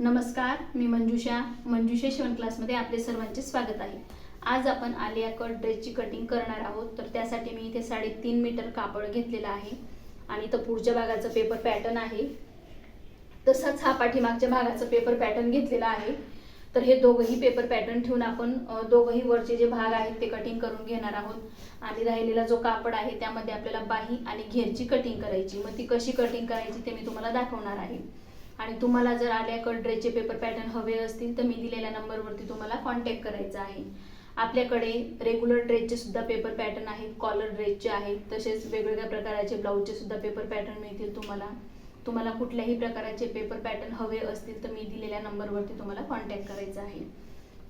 नमस्कार मी मंजुषा. मंजुषा शिवण क्लासमध्ये आपले सर्वांचे स्वागत आहे. आज आपण आलिया कट ड्रेसची कटिंग करणार आहोत. तर त्यासाठी मी इथे साडेतीन मीटर कापड घेतलेलं आहे. आणि तर पुढच्या भागाचं पेपर पॅटर्न आहे. तसाच हा पाठीमागच्या भागाचं पेपर पॅटर्न घेतलेला आहे. तर हे दोघंही पेपर पॅटर्न ठेवून आपण दोघंही वरचे जे भाग आहेत ते कटिंग करून घेणार आहोत. आणि राहिलेला जो कापड आहे त्यामध्ये आपल्याला बाही आणि घेरची कटिंग करायची. मग ती कशी कटिंग करायची ते मी तुम्हाला दाखवणार आहे. आणि तुम्हाला जर आल्याकडे ड्रेसचे पेपर पॅटर्न हवे असतील तर मी दिलेल्या नंबरवरती तुम्हाला कॉन्टॅक्ट करायचा आहे. आपल्याकडे रेग्युलर ड्रेसचे सुद्धा पेपर पॅटर्न आहेत कॉलर ड्रेसचे आहेत तसेच वेगवेगळ्या प्रकाराचे ब्लाऊजचे सुद्धा पेपर पॅटर्न मिळतील तुम्हाला. तुम्हाला कुठल्याही प्रकाराचे पेपर पॅटर्न हवे असतील तर मी दिलेल्या नंबरवरती तुम्हाला कॉन्टॅक्ट करायचा आहे.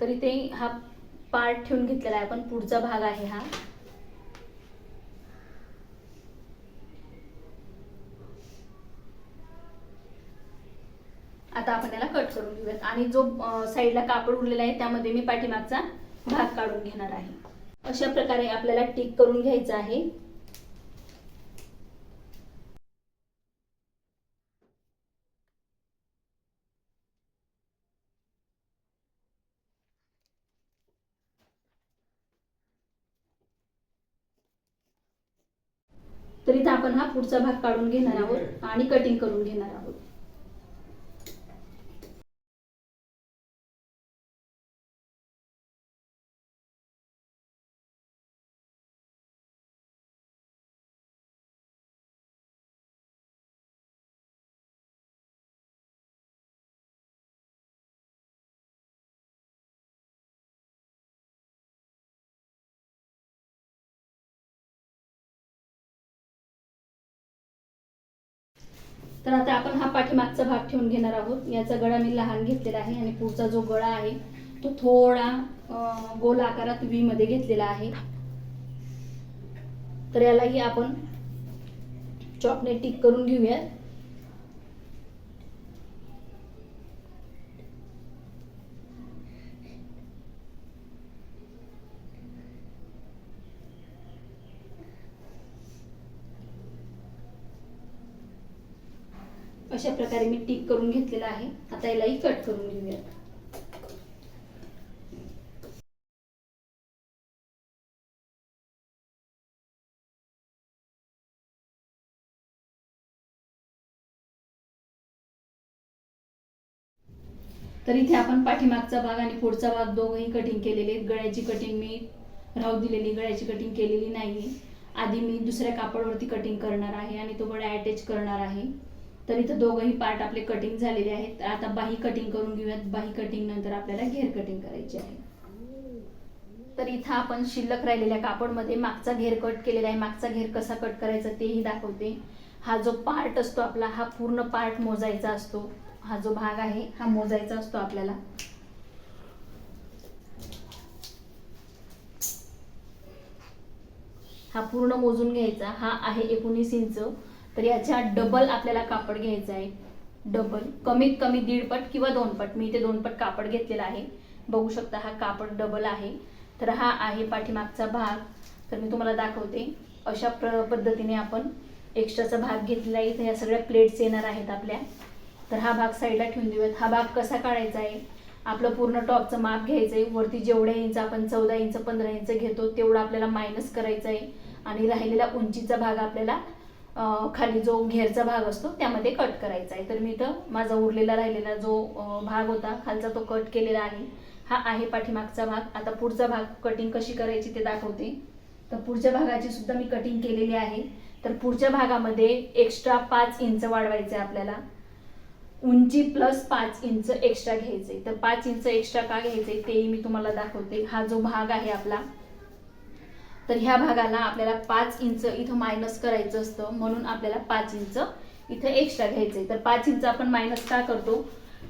तर इथे हा पार्ट ठेवून घेतलेला आहे. आपण पुढचा भाग आहे हा आता आपण त्याला कट करून घेऊयात आणि जो साईडला कापड उरलेला आहे त्यामध्ये मी पाठीमागचा भाग काढून घेणार आहे. अशा प्रकारे आपल्याला टिक करून घ्यायचं आहे. तर इथं आपण हा पुढचा भाग काढून घेणार आहोत आणि कटिंग करून घेणार आहोत. तर आता आपण हा पाठीमागचा भाग ठेवून घेणार आहोत. याचा गळा मी लहान घेतलेला आहे आणि पुढचा जो गळा आहे तो थोडा गोल आकारात व्ही मध्ये घेतलेला आहे. तर यालाही आपण चॉकने टिक करून घेऊयात. अशा प्रकारे मी टिक करून घेतलेला आहे. आता यालाही कट करून घेऊया तर इथे आपण पाठीमागचा भाग आणि पुढचा भाग दोघंही कटिंग केलेले आहेत. गळ्याची कटिंग मी राहू दिलेली गळ्याची कटिंग केलेली नाही आधी मी दुसऱ्या कापडवरती कटिंग करणार आहे आणि तो गळा अटॅच करणार आहे. तर इथं दोघंही पार्ट आपले कटिंग झालेले आहेत. तर आता बाही कटिंग करून घेऊयात. बाही कटिंग नंतर आपल्याला घेर कटिंग करायची आहे. तर इथं आपण शिल्लक राहिलेल्या कापडमध्ये मागचा घेर कट केलेला आहे. मागचा घेर कसा कट करायचा तेही दाखवते. हा जो पार्ट असतो आपला हा पूर्ण पार्ट मोजायचा असतो. हा जो भाग आहे हा मोजायचा असतो आपल्याला. हा पूर्ण मोजून घ्यायचा. हा आहे एकोणीस इंच. तर याच्या डबल आपल्याला कापड घ्यायचं आहे. डबल कमीत कमी दीड पट किंवा दोन पट. मी इथे दोन पट कापड घेतलेला आहे. बघू शकता हा कापड डबल आहे. तर हा आहे पाठीमागचा भाग. तर मी तुम्हाला दाखवते. अशा प्र पद्धतीने आपण एक्स्ट्राचा भाग घेतलेला आहे. इथे या सगळ्या प्लेट्स येणार आहेत आपल्या. तर हा भाग साईडला ठेवून देऊयात. हा भाग कसा काढायचा आहे? आपलं पूर्ण टॉपचं माप घ्यायचं आहे. वरती जेवढ्या इंच आपण चौदा इंच पंधरा इंच घेतो तेवढं आपल्याला मायनस करायचं आहे. आणि राहिलेला उंचीचा भाग आपल्याला खाली जो घेरचा भाग असतो त्यामध्ये कट करायचा आहे. तर मी इथं माझा उरलेला राहिलेला जो भाग होता खालचा तो कट केलेला आहे. हा आहे पाठीमागचा भाग. आता पुढचा भाग कटिंग कशी करायची ते दाखवते. तर पुढच्या भागाची सुद्धा मी कटिंग केलेली आहे. तर पुढच्या भागामध्ये एक्स्ट्रा पाच इंच वाढवायचे आहे आपल्याला. उंची प्लस पाच इंच एक्स्ट्रा घ्यायचे. तर पाच इंच एक्स्ट्रा का घ्यायचे तेही मी तुम्हाला दाखवते. हा जो भाग आहे आपला तर ह्या भागाला आपल्याला पाच इंच इथं मायनस करायचं असतं म्हणून आपल्याला पाच इंच इथं एक्स्ट्रा घ्यायचंय. तर पाच इंच आपण मायनस का करतो?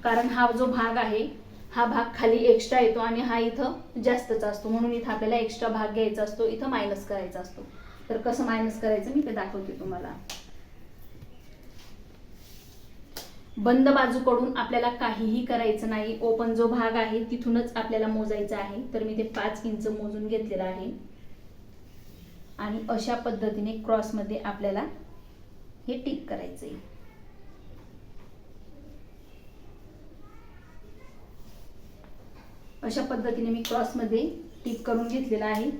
कारण हा जो भाग आहे हा भाग खाली एक्स्ट्रा येतो आणि हा इथं जास्तचा असतो. म्हणून इथं आपल्याला एक्स्ट्रा भाग घ्यायचा असतो इथं मायनस करायचा असतो. तर कसं मायनस करायचं? मी ते दाखवते तुम्हाला. बंद बाजूकडून आपल्याला काहीही करायचं नाही. ओपन जो भाग आहे तिथूनच आपल्याला मोजायचा आहे. तर मी ते पाच इंच मोजून घेतलेलं आहे. आणि अशा पद्धतीने क्रॉसमध्ये आपल्याला हे टिक करायचं आहे अशा पद्धतीने मी क्रॉसमध्ये टिक करून घेतलेला आहे.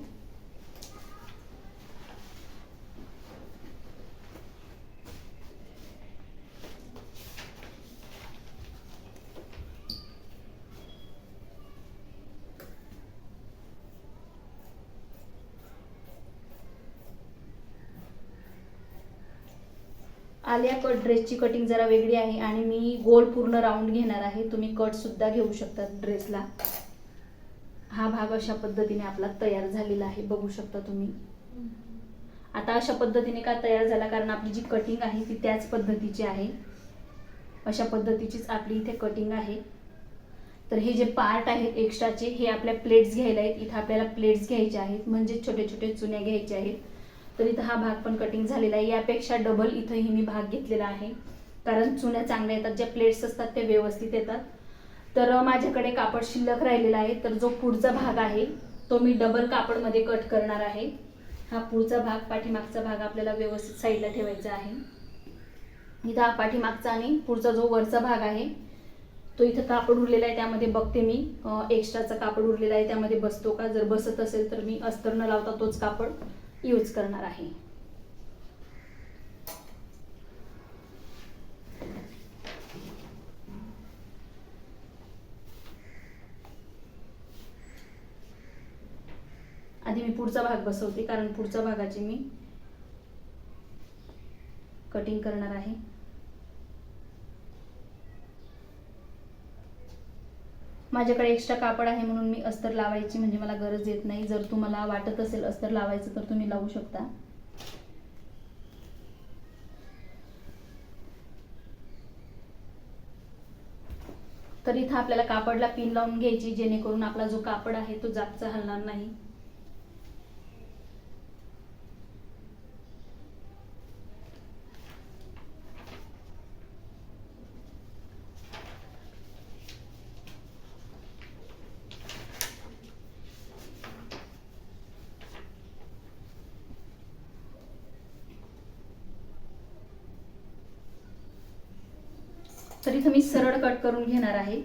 आलिया कट ड्रेसची कटिंग जरा वेगळी आहे आणि मी गोल पूर्ण राऊंड घेणार आहे. तुम्ही कट सुद्धा घेऊ शकता ड्रेसला हा भाग अशा पद्धतीने आपला तयार झालेला आहे. बघू शकता तुम्ही. आता अशा पद्धतीने का तयार झाला? कारण आपली जी कटिंग आहे ती त्याच पद्धतीची आहे. अशा पद्धतीचीच आपली इथे कटिंग आहे. तर हे जे पार्ट आहेत एक्स्ट्राचे हे आपल्या प्लेट्स घ्यायला आहेत. इथं आपल्याला प्लेट्स घ्यायचे आहेत. म्हणजे छोटे छोटे चुन्या घ्यायच्या आहेत. तर इथं हा भाग पण कटिंग झालेला आहे. यापेक्षा डबल इथंही मी भाग घेतलेला आहे. कारण चुन्या चांगल्या येतात ज्या प्लेट्स असतात त्या व्यवस्थित येतात. तर माझ्याकडे कापड शिल्लक राहिलेला आहे. तर जो पुढचा भाग आहे तो मी डबल कापडमध्ये कट करणार आहे. हा पुढचा भाग पाठीमागचा भाग आपल्याला व्यवस्थित साईडला ठेवायचा आहे. इथं हा पाठीमागचा आणि पुढचा जो वरचा भाग आहे तो इथं कापड उरलेला आहे. त्यामध्ये बघते मी एक्स्ट्राचा कापड उरलेला आहे. त्यामध्ये बसतो का? जर बसत असेल तर मी अस्तर न लावता तोच कापड. यूज करणार आहे. आधी मी पुढचा भाग बसवते कारण पुढच्या भागाची मी कटिंग करणार आहे. माझ्याकडे एक्स्ट्रा कापड आहे म्हणून मी अस्तर लावायची म्हणजे मला गरज येत नाही. जर तुम्हाला वाटत असेल अस्तर लावायचं तर तुम्ही लावू शकता. तर इथं आपल्याला कापडला पिन लावून घ्यायची जेणेकरून आपला जो कापड आहे तो जागचा हलणार नाही. तर इथं मी सरळ कट करून घेणार आहे.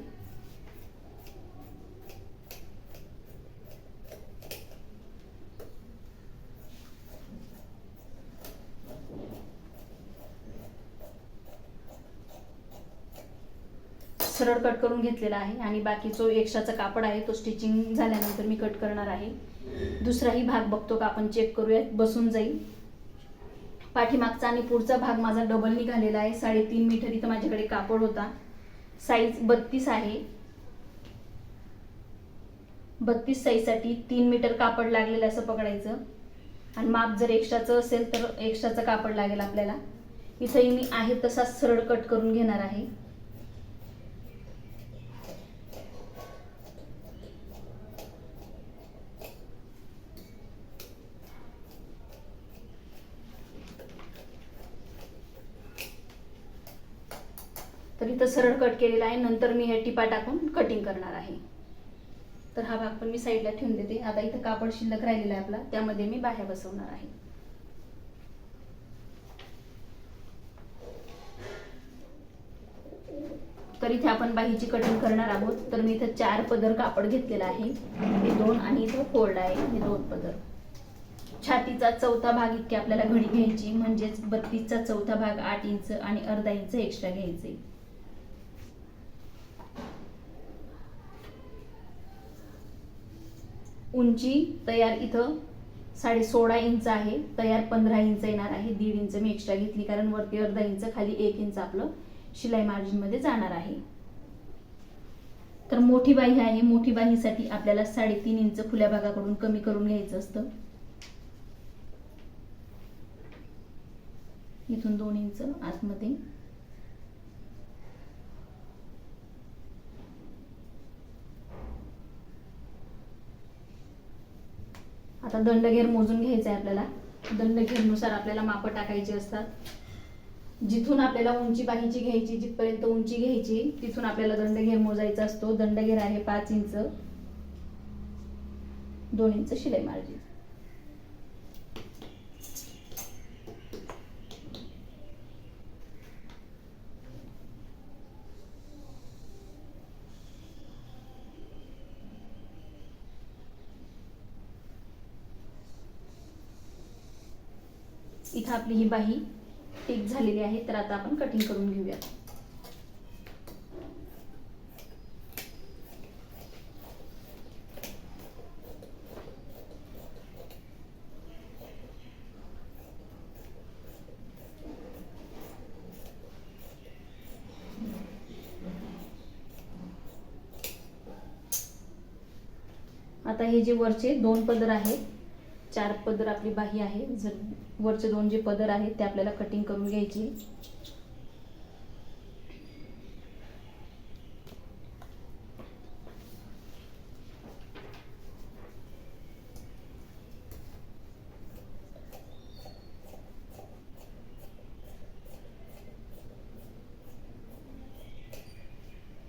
सरळ कट करून घेतलेला आहे आणि बाकी जो एक्स्ट्राचा कापड आहे तो स्टिचिंग झाल्यानंतर मी कट करणार आहे. दुसराही भाग बघतो का आपण चेक करूयात. बसून जाईल. पाठीमागचा आणि पुढचा भाग माझा डबल निघालेला आहे. साडेतीन मीटर इथं माझ्याकडे कापड होता. साईज बत्तीस आहे. बत्तीस साईजसाठी तीन मीटर कापड लागलेलं असं पकडायचं. आणि माप जर एक्स्ट्राचं असेल तर एक्स्ट्राचं कापड लागेल आपल्याला. इथंही मी आहे तसा सरळ कट करून घेणार आहे. तर इथं सरळ कट केलेला आहे. नंतर मी हे टिपा टाकून कटिंग करणार आहे. तर हा भाग पण मी साईडला ठेवून देते. आता इथं कापड शिल्लक राहिलेला आहे आपला. त्यामध्ये मी बाह्या बसवणार आहे. तर इथे आपण बाहीची कटिंग करणार आहोत. तर मी इथं चार पदर कापड घेतलेला आहे. हे दोन आणि इथं फोल्ड आहे. हे दोन पदर. छातीचा चौथा भाग इतकी आपल्याला घडी घ्यायची. म्हणजेच बत्तीसचा चौथा भाग आठ इंच आणि अर्धा इंच एक्स्ट्रा घ्यायचे. उंची तयार इथं साडे सोळा इंच आहे. तयार पंधरा इंच येणार आहे. दीड इंच मी एक्स्ट्रा घेतली कारण वरती अर्धा इंच खाली एक इंच आपलं शिलाई मार्जिनमध्ये जाणार आहे. तर मोठी बाही आहे. मोठी बाहीसाठी आपल्याला साडेतीन इंच खुल्या भागाकडून कमी करून घ्यायचं असतं. इथून दोन इंच आतमध्ये. आता दंडघेर मोजून घ्यायचा आहे आपल्याला. दंडघेरनुसार आपल्याला मापं टाकायची असतात. जिथून आपल्याला उंची बाहीची घ्यायची जिथपर्यंत उंची घ्यायची तिथून आपल्याला दंडघेर मोजायचा असतो. दंडघेर आहे पाच इंच. दोन इंच शिलाई मार्जिन इथं आपली ही बाही टिक झालेली आहे तर आता आपण कटिंग करून घेऊया आता हे जे वरचे दोन पदर आहेत चार पदर आपली बाही आहे. जर वरचे दोन जे पदर आहेत ते आपल्याला कटिंग करून घ्यायची.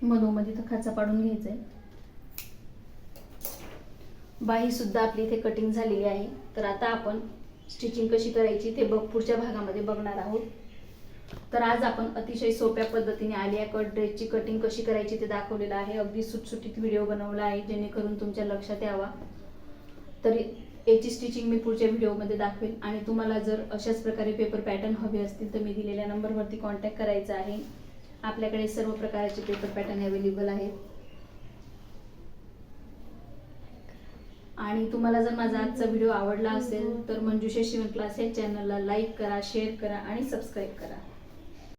मधोमध्ये तर खाचा पाडून घ्यायचा आहे बाहीसुद्धा आपली इथे कटिंग झालेली आहे. तर आता आपण स्टिचिंग कशी करायची ते बघ पुढच्या भागामध्ये बघणार आहोत. तर आज आपण अतिशय सोप्या पद्धतीने आलिया कट ड्रेसची कटिंग कशी करायची ते दाखवलेलं आहे. अगदी सुटसुटीत व्हिडिओ बनवला आहे जेणेकरून तुमच्या लक्षात यावा. तर याची स्टिचिंग मी पुढच्या व्हिडिओमध्ये दाखवेल. आणि तुम्हाला जर अशाच प्रकारे पेपर पॅटर्न हवे असतील तर मी दिलेल्या नंबरवरती कॉन्टॅक्ट करायचा आहे. आपल्याकडे सर्व प्रकारचे पेपर पॅटर्न अवेलेबल आहेत. आणि तुम्हाला जर माझा आजचा व्हिडिओ आवडला असेल तर मंजुषा शिवण क्लास या चॅनलला लाईक करा शेअर करा आणि सबस्क्राईब करा.